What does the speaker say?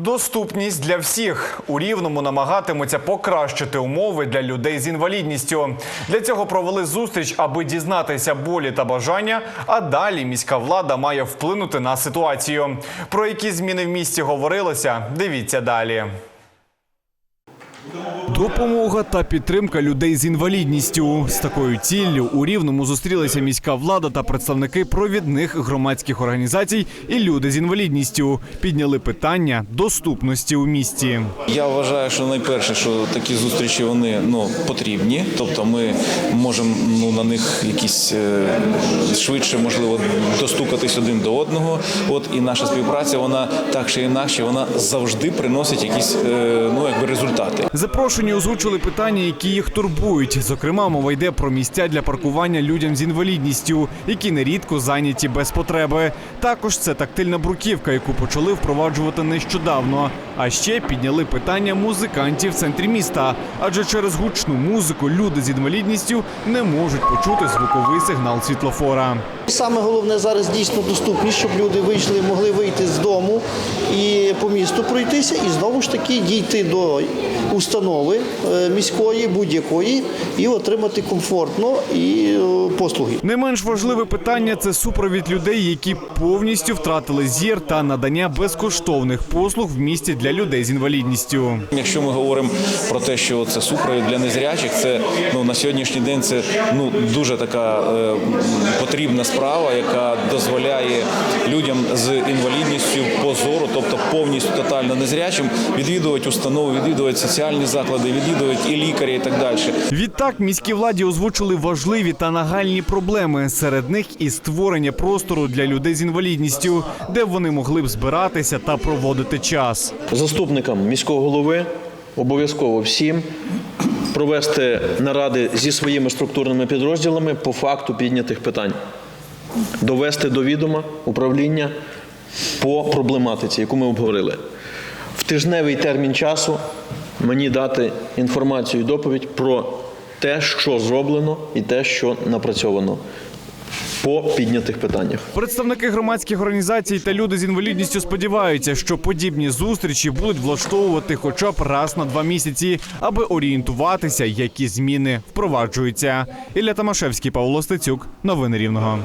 Доступність для всіх у рівному намагатимуться покращити умови для людей з інвалідністю. Для цього провели зустріч, аби дізнатися болі та бажання. А далі міська влада має вплинути на ситуацію. Про які зміни в місті говорилося? Дивіться далі. Допомога та підтримка людей з інвалідністю з такою ціллю у рівному зустрілися міська влада та представники провідних громадських організацій і люди з інвалідністю підняли питання доступності у місті. Я вважаю, що найперше, що такі зустрічі вони ну потрібні. Тобто, ми можемо ну на них якісь е, швидше можливо достукатись один до одного. От і наша співпраця, вона так чи інакше, вона завжди приносить якісь е, ну якби результати. Запрошені озвучили питання, які їх турбують. Зокрема, мова йде про місця для паркування людям з інвалідністю, які нерідко зайняті без потреби. Також це тактильна бруківка, яку почали впроваджувати нещодавно. А ще підняли питання музикантів в центрі міста, адже через гучну музику люди з інвалідністю не можуть почути звуковий сигнал світлофора. Саме головне зараз дійсно доступність, щоб люди вийшли, могли вийти з дому і по місту пройтися, і знову ж таки дійти до установи е, міської, будь-якої, і отримати комфортно і е, послуги. Не менш важливе питання це супровід людей, які повністю втратили зір та надання безкоштовних послуг в місті для людей з інвалідністю. Якщо ми говоримо про те, що це супровід для незрячих, це ну на сьогоднішній день це ну дуже така е, потрібна справа, яка дозволяє людям з інвалідністю по зору, тобто повністю тотально незрячим, відвідувати установи, відвідувати соціальні заклади, відвідувати і лікарі, і так далі. Відтак міській владі озвучили важливі та нагальні проблеми. Серед них і створення простору для людей з інвалідністю, де вони могли б збиратися та проводити час. заступникам міського голови обов'язково всім провести наради зі своїми структурними підрозділами по факту піднятих питань, довести до відома управління по проблематиці, яку ми обговорили. В тижневий термін часу мені дати інформацію і доповідь про те, що зроблено, і те, що напрацьовано по піднятих питаннях. Представники громадських організацій та люди з інвалідністю сподіваються, що подібні зустрічі будуть влаштовувати хоча б раз на два місяці, аби орієнтуватися, які зміни впроваджуються. Ілля Тамашевський, Павло Стецюк, новини Рівного.